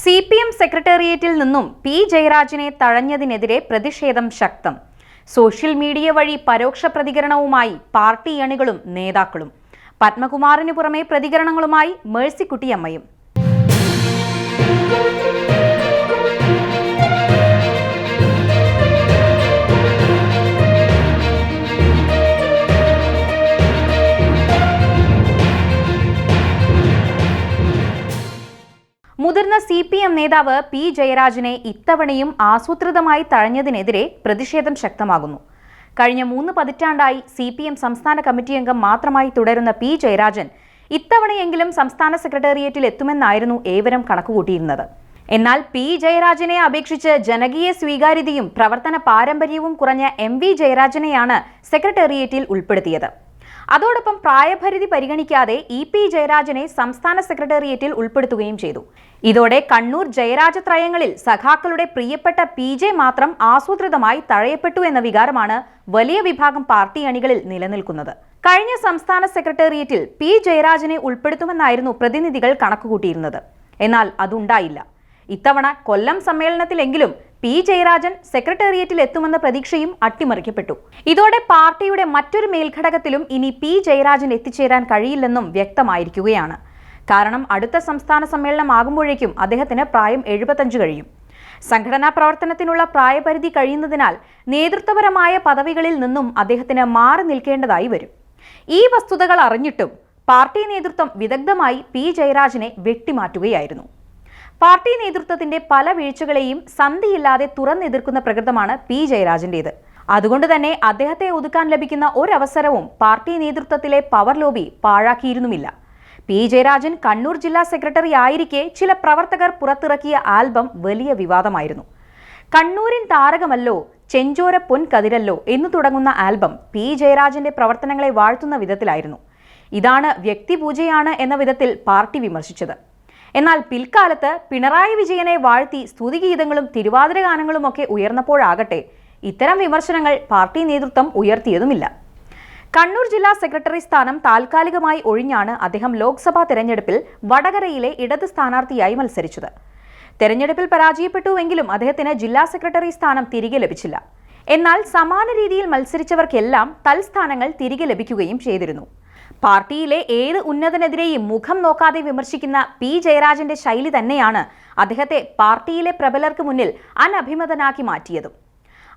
C P M സെക്രട്ടേറിയറ്റിൽ നിന്നും P ജയരാജനെ തഴഞ്ഞതിനെതിരെ പ്രതിഷേധം ശക്തം. സോഷ്യൽ മീഡിയ വഴി പരോക്ഷ പ്രതികരണവുമായി പാർട്ടി അണികളും നേതാക്കളും. പത്മകുമാറിന് പുറമെ പ്രതികരണങ്ങളുമായി മേഴ്സിക്കുട്ടിയമ്മയും. സി പി എം നേതാവ് പി ജയരാജനെ ഇത്തവണയും ആസൂത്രിതമായി തഴഞ്ഞതിനെതിരെ പ്രതിഷേധം ശക്തമാകുന്നു. കഴിഞ്ഞ മൂന്ന് പതിറ്റാണ്ടായി സി പി എം സംസ്ഥാന കമ്മിറ്റി അംഗം മാത്രമായി തുടരുന്ന പി ജയരാജൻ ഇത്തവണയെങ്കിലും സംസ്ഥാന സെക്രട്ടേറിയറ്റിൽ എത്തുമെന്നായിരുന്നു ഏവരും കണക്കുകൂട്ടിയിരുന്നത്. എന്നാൽ പി ജയരാജനെ അപേക്ഷിച്ച് ജനകീയ സ്വീകാര്യതയും പ്രവർത്തന പാരമ്പര്യവും കുറഞ്ഞ എം വി ജയരാജനെയാണ് സെക്രട്ടേറിയറ്റിൽ ഉൾപ്പെടുത്തിയത്. അതോടൊപ്പം പ്രായപരിധി പരിഗണിക്കാതെ ഇ പി ജയരാജനെ സംസ്ഥാന സെക്രട്ടേറിയറ്റിൽ ഉൾപ്പെടുത്തുകയും ചെയ്തു. ഇതോടെ കണ്ണൂർ ജയരാജ ത്രയങ്ങളിൽ സഖാക്കളുടെ പ്രിയപ്പെട്ട പി ജെ മാത്രം ആസൂത്രിതമായി തഴയപ്പെട്ടു എന്ന വികാരമാണ് വലിയ വിഭാഗം പാർട്ടി അണികളിൽ നിലനിൽക്കുന്നത്. കഴിഞ്ഞ സംസ്ഥാന സെക്രട്ടേറിയറ്റിൽ പി ജയരാജനെ ഉൾപ്പെടുത്തുമെന്നായിരുന്നു പ്രതിനിധികൾ കണക്കുകൂട്ടിയിരുന്നത്. എന്നാൽ അതുണ്ടായില്ല. ഇത്തവണ കൊല്ലം സമ്മേളനത്തിലെങ്കിലും പി ജയരാജൻ സെക്രട്ടേറിയറ്റിൽ എത്തുമെന്ന പ്രതീക്ഷയും അട്ടിമറിക്കപ്പെട്ടു. ഇതോടെ പാർട്ടിയുടെ മറ്റൊരു മേൽഘടകത്തിലും ഇനി പി ജയരാജൻ എത്തിച്ചേരാൻ കഴിയില്ലെന്നും വ്യക്തമായിരിക്കുകയാണ്. കാരണം അടുത്ത സംസ്ഥാന സമ്മേളനം ആകുമ്പോഴേക്കും അദ്ദേഹത്തിന് പ്രായം എഴുപത്തഞ്ച് കഴിയും. സംഘടനാ പ്രവർത്തനത്തിനുള്ള പ്രായപരിധി കഴിയുന്നതിനാൽ നേതൃത്വപരമായ പദവികളിൽ നിന്നും അദ്ദേഹത്തിന് മാറി നിൽക്കേണ്ടതായി വരും. ഈ വസ്തുതകൾ അറിഞ്ഞിട്ടും പാർട്ടി നേതൃത്വം വിദഗ്ധമായി പി ജയരാജനെ വെട്ടിമാറ്റുകയായിരുന്നു. പാർട്ടി നേതൃത്വത്തിന്റെ പല വീഴ്ചകളെയും സന്ധിയില്ലാതെ തുറന്നെതിർക്കുന്ന പ്രകൃതമാണ് പി. ജയരാജന്റേത്. അതുകൊണ്ട് തന്നെ അദ്ദേഹത്തെ ഒതുക്കാൻ ലഭിക്കുന്ന ഒരവസരവും പാർട്ടി നേതൃത്വത്തിലെ പവർ ലോബി പാഴാക്കിയിരുന്നുമില്ല. പി. ജയരാജൻ കണ്ണൂർ ജില്ലാ സെക്രട്ടറി ആയിരിക്കെ ചില പ്രവർത്തകർ പുറത്തിറക്കിയ ആൽബം വലിയ വിവാദമായിരുന്നു. കണ്ണൂരിൻ താരകമല്ലോ ചെഞ്ചോര പൊൻ കതിരല്ലോ എന്നു തുടങ്ങുന്ന ആൽബം പി. ജയരാജന്റെ പ്രവർത്തനങ്ങളെ വാഴ്ത്തുന്ന വിധത്തിലായിരുന്നു. ഇതാണ് വ്യക്തിപൂജയാണ് എന്ന വിധത്തിൽ പാർട്ടി വിമർശിച്ചത്. എന്നാൽ പിൽക്കാലത്ത് പിണറായി വിജയനെ വാഴ്ത്തി സ്തുതിഗീതങ്ങളും തിരുവാതിര ഗാനങ്ങളുമൊക്കെ ഉയർന്നപ്പോഴാകട്ടെ ഇത്തരം വിമർശനങ്ങൾ പാർട്ടി നേതൃത്വം ഉയർത്തിയതുമില്ല. കണ്ണൂർ ജില്ലാ സെക്രട്ടറി സ്ഥാനം താൽക്കാലികമായി ഒഴിഞ്ഞാണ് അദ്ദേഹം ലോക്സഭാ തെരഞ്ഞെടുപ്പിൽ വടകരയിലെ ഇടത് സ്ഥാനാർത്ഥിയായി മത്സരിച്ചത്. തെരഞ്ഞെടുപ്പിൽ പരാജയപ്പെട്ടുവെങ്കിലും അദ്ദേഹത്തിന് ജില്ലാ സെക്രട്ടറി സ്ഥാനം തിരികെ ലഭിച്ചില്ല. എന്നാൽ സമാന രീതിയിൽ മത്സരിച്ചവർക്കെല്ലാം തൽസ്ഥാനങ്ങൾ തിരികെ ലഭിക്കുകയും ചെയ്തിരുന്നു. പാർട്ടിയിലെ ഏത് ഉന്നതനെതിരെയും മുഖം നോക്കാതെ വിമർശിക്കുന്ന പി. ജയരാജന്റെ ശൈലി തന്നെയാണ് അദ്ദേഹത്തെ പാർട്ടിയിലെ പ്രബലർക്ക് മുന്നിൽ അനഭിമതനാക്കി മാറ്റിയതും.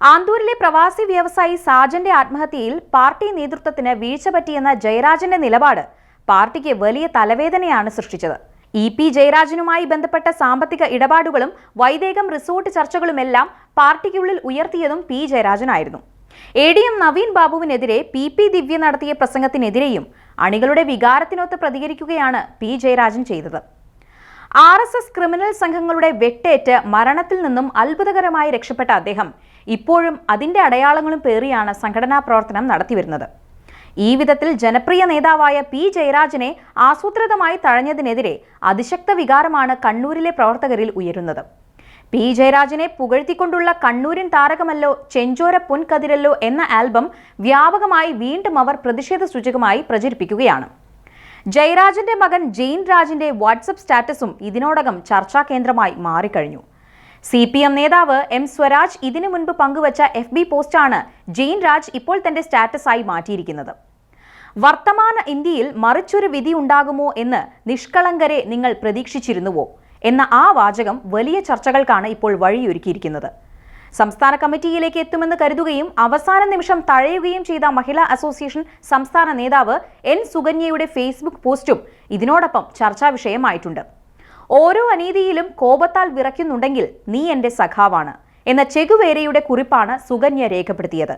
ആന്തൂരിലെ പ്രവാസി വ്യവസായി സാജന്റെ ആത്മഹത്യയിൽ പാർട്ടി നേതൃത്വത്തിന് വീഴ്ച പറ്റിയെന്ന ജയരാജന്റെ നിലപാട് പാർട്ടിക്ക് വലിയ തലവേദനയാണ് സൃഷ്ടിച്ചത്. ഇ പി ജയരാജനുമായി ബന്ധപ്പെട്ട സാമ്പത്തിക ഇടപാടുകളും വൈദേകം റിസോർട്ട് ചർച്ചകളുമെല്ലാം പാർട്ടിക്കുള്ളിൽ ഉയർത്തിയതും പി ജയരാജനായിരുന്നു. എ ഡി എം നവീൻ ബാബുവിനെതിരെ പി പി ദിവ്യ നടത്തിയ പ്രസംഗത്തിനെതിരെയും അണികളുടെ വികാരത്തിനൊത്ത് പ്രതികരിക്കുകയാണ് പി ജയരാജൻ ചെയ്തത്. ആർ എസ് എസ് ക്രിമിനൽ സംഘങ്ങളുടെ വെട്ടേറ്റ് മരണത്തിൽ നിന്നും അത്ഭുതകരമായി രക്ഷപ്പെട്ട അദ്ദേഹം ഇപ്പോഴും അതിന്റെ അടയാളങ്ങളും പേറിയാണ് സംഘടനാ പ്രവർത്തനം നടത്തിവരുന്നത്. ഈ വിധത്തിൽ ജനപ്രിയ നേതാവായ പി ജയരാജനെ ആസൂത്രിതമായി തഴഞ്ഞതിനെതിരെ അതിശക്ത വികാരമാണ് കണ്ണൂരിലെ പ്രവർത്തകരിൽ ഉയരുന്നത്. പി ജയരാജനെ പുകഴ്ത്തിക്കൊണ്ടുള്ള കണ്ണൂരിൻ താരകമല്ലോ ചെഞ്ചോര പുൻകതിരല്ലോ എന്ന ആൽബം വ്യാപകമായി വീണ്ടും അവർ പ്രതിഷേധ സൂചകമായി പ്രചരിപ്പിക്കുകയാണ്. ജയരാജന്റെ മകൻ ജെയിൻ രാജിന്റെ വാട്സപ്പ് സ്റ്റാറ്റസും ഇതിനോടകം ചർച്ചാ കേന്ദ്രമായി മാറിക്കഴിഞ്ഞു. സി പി എം നേതാവ് എം സ്വരാജ് ഇതിനു മുൻപ് പങ്കുവച്ച എഫ് ബി പോസ്റ്റാണ് ജെയിൻ രാജ് ഇപ്പോൾ തന്റെ സ്റ്റാറ്റസായി മാറ്റിയിരിക്കുന്നത്. വർത്തമാന ഇന്ത്യയിൽ മറിച്ചൊരു വിധി ഉണ്ടാകുമോ എന്ന് നിഷ്കളങ്കരെ നിങ്ങൾ പ്രതീക്ഷിച്ചിരുന്നുവോ എന്ന ആ വാചകം വലിയ ചർച്ചകൾക്കാണ് ഇപ്പോൾ വഴിയൊരുക്കിയിരിക്കുന്നത്. സംസ്ഥാന കമ്മിറ്റിയിലേക്ക് എത്തുമെന്ന് കരുതുകയും അവസാന നിമിഷം തഴയുകയും ചെയ്ത മഹിളാ അസോസിയേഷൻ സംസ്ഥാന നേതാവ് എൻ സുകന്യയുടെ ഫേസ്ബുക്ക് പോസ്റ്റും ഇതിനോടൊപ്പം ചർച്ചാ വിഷയമായിട്ടുണ്ട്. ഓരോ അനീതിയിലും കോപത്താൽ വിറയ്ക്കുന്നുണ്ടെങ്കിൽ നീ എന്റെ സഖാവാണ് എന്ന ചെകുവേരയുടെ കുറിപ്പാണ് സുകന്യ രേഖപ്പെടുത്തിയത്.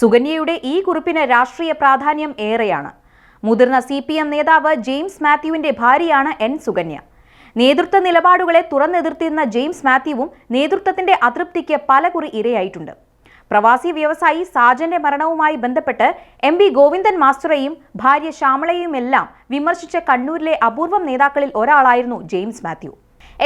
സുകന്യയുടെ ഈ കുറിപ്പിന് രാഷ്ട്രീയ പ്രാധാന്യം ഏറെയാണ്. മുതിർന്ന സി പി എം നേതാവ് ജെയിംസ് മാത്യുവിന്റെ ഭാര്യയാണ് എൻ സുകന്യ. നേതൃത്വ നിലപാടുകളെ തുറന്നെതിർത്തിരുന്ന ജെയിംസ് മാത്യുവും നേതൃത്വത്തിന്റെ അതൃപ്തിക്ക് പലകുറി ഇരയായിട്ടുണ്ട്. പ്രവാസി വ്യവസായി സാജന്റെ മരണവുമായി ബന്ധപ്പെട്ട് എം ബി ഗോവിന്ദൻ മാസ്റ്ററെയും ഭാര്യ ശ്യാമളയെയുമെല്ലാം വിമർശിച്ച കണ്ണൂരിലെ അപൂർവം നേതാക്കളിൽ ഒരാളായിരുന്നു ജെയിംസ് മാത്യു.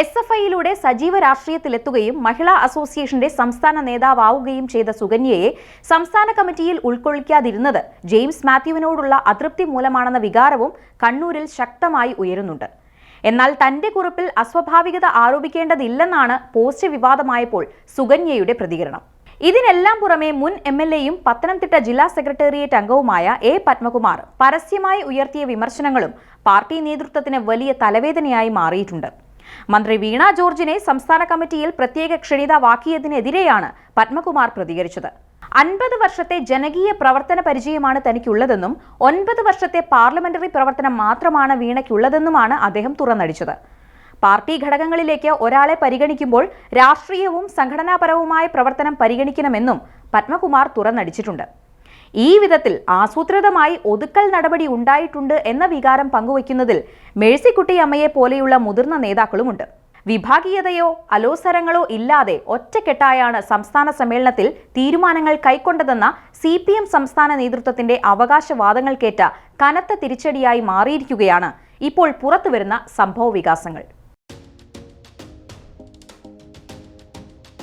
എസ് എഫ് ഐയിലൂടെ സജീവ രാഷ്ട്രീയത്തിലെത്തുകയും മഹിളാ അസോസിയേഷന്റെ സംസ്ഥാന നേതാവാവുകയും ചെയ്ത സുകന്യയെ സംസ്ഥാന കമ്മിറ്റിയിൽ ഉൾക്കൊള്ളിക്കാതിരുന്നത് ജെയിംസ് മാത്യുവിനോടുള്ള അതൃപ്തി മൂലമാണെന്ന വികാരവും കണ്ണൂരിൽ ശക്തമായി ഉയരുന്നുണ്ട്. എന്നാൽ തന്റെ കുറിപ്പിൽ അസ്വാഭാവികത ആരോപിക്കേണ്ടതില്ലെന്നാണ് പോസ്റ്റ് വിവാദമായപ്പോൾ സുകന്യയുടെ പ്രതികരണം. ഇതിനെല്ലാം പുറമെ മുൻ എം എൽ എയും പത്തനംതിട്ട ജില്ലാ സെക്രട്ടേറിയറ്റ് അംഗവുമായ എ പത്മകുമാർ പരസ്യമായി ഉയർത്തിയ വിമർശനങ്ങളും പാർട്ടി നേതൃത്വത്തിന് വലിയ തലവേദനയായി മാറിയിട്ടുണ്ട്. മന്ത്രി വീണ ജോർജിനെ സംസ്ഥാന കമ്മിറ്റിയിൽ പ്രത്യേക ക്ഷണിതാവാക്കിയതിനെതിരെയാണ് പത്മകുമാർ പ്രതികരിച്ചത്. അൻപത് വർഷത്തെ ജനകീയ പ്രവർത്തന പരിചയമാണ് തനിക്കുള്ളതെന്നും ഒൻപത് വർഷത്തെ പാർലമെന്ററി പ്രവർത്തനം മാത്രമാണ് വീണയ്ക്കുള്ളതെന്നുമാണ് അദ്ദേഹം തുറന്നടിച്ചത്. പാർട്ടി ഘടകങ്ങളിലേക്ക് ഒരാളെ പരിഗണിക്കുമ്പോൾ രാഷ്ട്രീയവും സംഘടനാപരവുമായ പ്രവർത്തനം പരിഗണിക്കണമെന്നും പത്മകുമാർ തുറന്നടിച്ചിട്ടുണ്ട്. ഈ വിധത്തിൽ ആസൂത്രിതമായി ഒതുക്കൽ നടപടി ഉണ്ടായിട്ടുണ്ട് എന്ന വികാരം പങ്കുവയ്ക്കുന്നതിൽ മേഴ്സിക്കുട്ടി അമ്മയെ പോലെയുള്ള മുതിർന്ന നേതാക്കളുമുണ്ട്. വിഭാഗീയതയോ അലോസരങ്ങളോ ഇല്ലാതെ ഒറ്റക്കെട്ടായാണ് സംസ്ഥാന സമ്മേളനത്തിൽ തീരുമാനങ്ങൾ കൈക്കൊണ്ടതെന്ന സി പി എം സംസ്ഥാന നേതൃത്വത്തിന്റെ അവകാശവാദങ്ങൾക്കേറ്റ കനത്ത തിരിച്ചടിയായി മാറിയിരിക്കുകയാണ് ഇപ്പോൾ പുറത്തുവരുന്ന സംഭവ വികാസങ്ങൾ